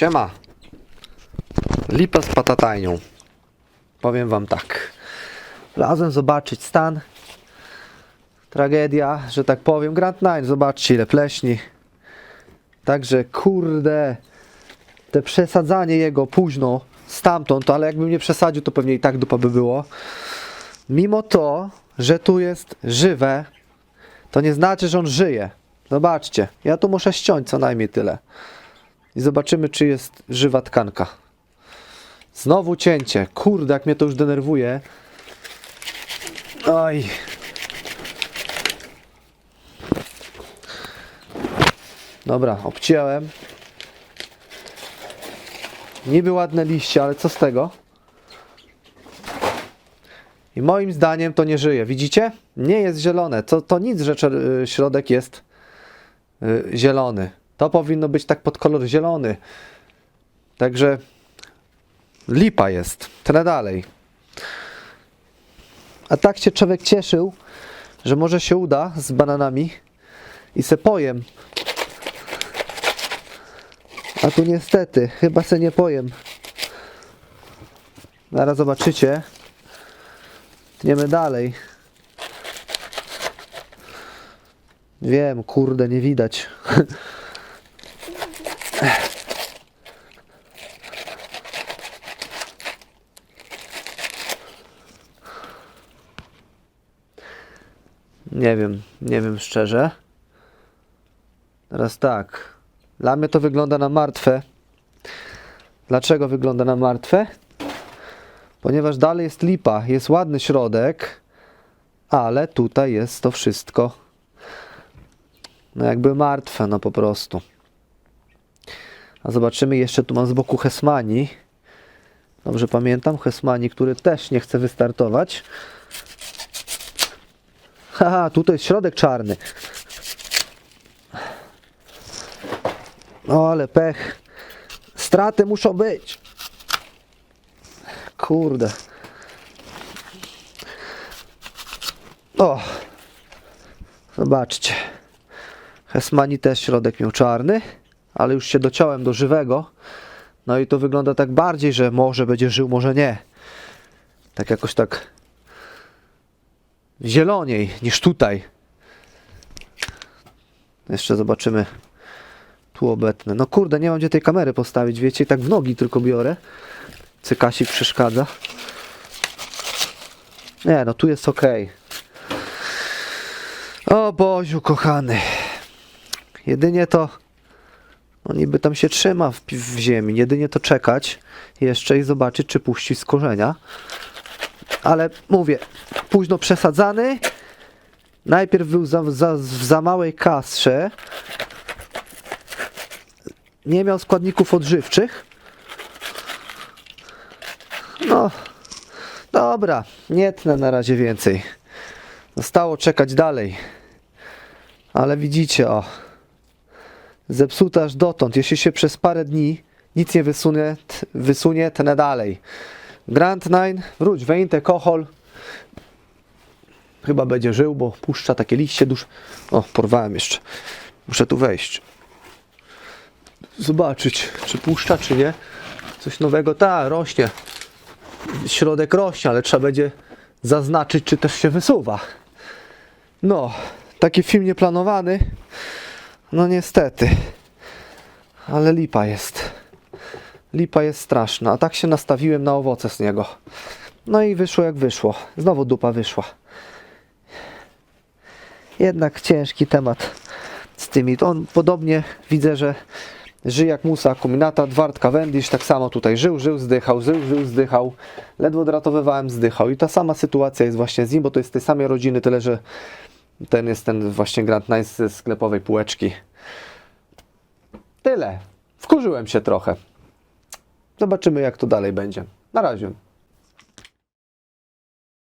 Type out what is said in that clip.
Siema. Lipa z patatajnią. Powiem wam tak. Razem zobaczyć stan. Tragedia, że tak powiem. Grand Nine, zobaczcie ile pleśni. Także kurde, te przesadzanie jego późno stamtąd, ale jakbym nie przesadził, to pewnie i tak dupa by było. Mimo to, że tu jest żywe, to nie znaczy, że on żyje. Zobaczcie, ja tu muszę ściąć co najmniej tyle. I zobaczymy, czy jest żywa tkanka. Znowu cięcie. Kurde, jak mnie to już denerwuje. Oj. Dobra, obciąłem. Niby ładne liście, ale co z tego? I moim zdaniem to nie żyje. Widzicie? Nie jest zielone. To, to nic, że y, środek jest y, zielony. To powinno być tak pod kolor zielony. Także lipa jest. Tyle dalej. A tak się człowiek cieszył, że może się uda z bananami i se pojem. A tu niestety, chyba se nie pojem. Zaraz zobaczycie. Tniemy dalej. Wiem, kurde, nie widać. Nie wiem, nie wiem szczerze. Teraz tak. Dla mnie to wygląda na martwe. Dlaczego wygląda na martwe? Ponieważ dalej jest lipa, jest ładny środek, ale tutaj jest to wszystko no jakby martwe, no po prostu. A zobaczymy, jeszcze tu mam z boku Hesmani. Dobrze pamiętam, Hesmani, który też nie chce wystartować. Haha, tutaj jest środek czarny. O, ale pech. Straty muszą być. Kurde. O. Zobaczcie. Hesmani też środek miał czarny, ale już się dociąłem do żywego. No i to wygląda tak bardziej, że może będzie żył, może nie. Tak jakoś tak zieloniej niż tutaj. Jeszcze zobaczymy tu obecne. No kurde, nie mam gdzie tej kamery postawić, wiecie, i tak w nogi tylko biorę. Cykasik przeszkadza. Nie, no tu jest ok. O Boziu, kochany. Jedynie to, no niby tam się trzyma w, w ziemi, jedynie to czekać jeszcze i zobaczyć, czy puści z korzenia. Ale mówię, późno przesadzany. Najpierw był za, za, w za małej kastrze. Nie miał składników odżywczych. No, dobra, nie tnę na razie więcej. Zostało czekać dalej. Ale widzicie, o. Zepsuta aż dotąd. Jeśli się przez parę dni nic nie wysunie, t- wysunie tnę dalej. Grand Nine, wróć, Weinte, Kochol. Chyba będzie żył, bo puszcza takie liście dusz. O, porwałem jeszcze. Muszę tu wejść. Zobaczyć, czy puszcza, czy nie. Coś nowego. Ta, rośnie. Środek rośnie, ale trzeba będzie zaznaczyć, czy też się wysuwa. No, taki film nieplanowany. No niestety. Ale lipa jest. Lipa jest straszna. A tak się nastawiłem na owoce z niego. No i wyszło jak wyszło. Znowu dupa wyszła. Jednak ciężki temat z tymi. On podobnie widzę, że żyje jak musa akuminata, Dwart Cavendish, tak samo tutaj żył, żył, zdychał, żył, żył, zdychał. Ledwo dratowywałem, zdychał. I ta sama sytuacja jest właśnie z nim, bo to jest z tej samej rodziny, tyle że ten jest ten właśnie Grand Nice ze sklepowej półeczki. Tyle. Wkurzyłem się trochę. Zobaczymy, jak to dalej będzie. Na razie.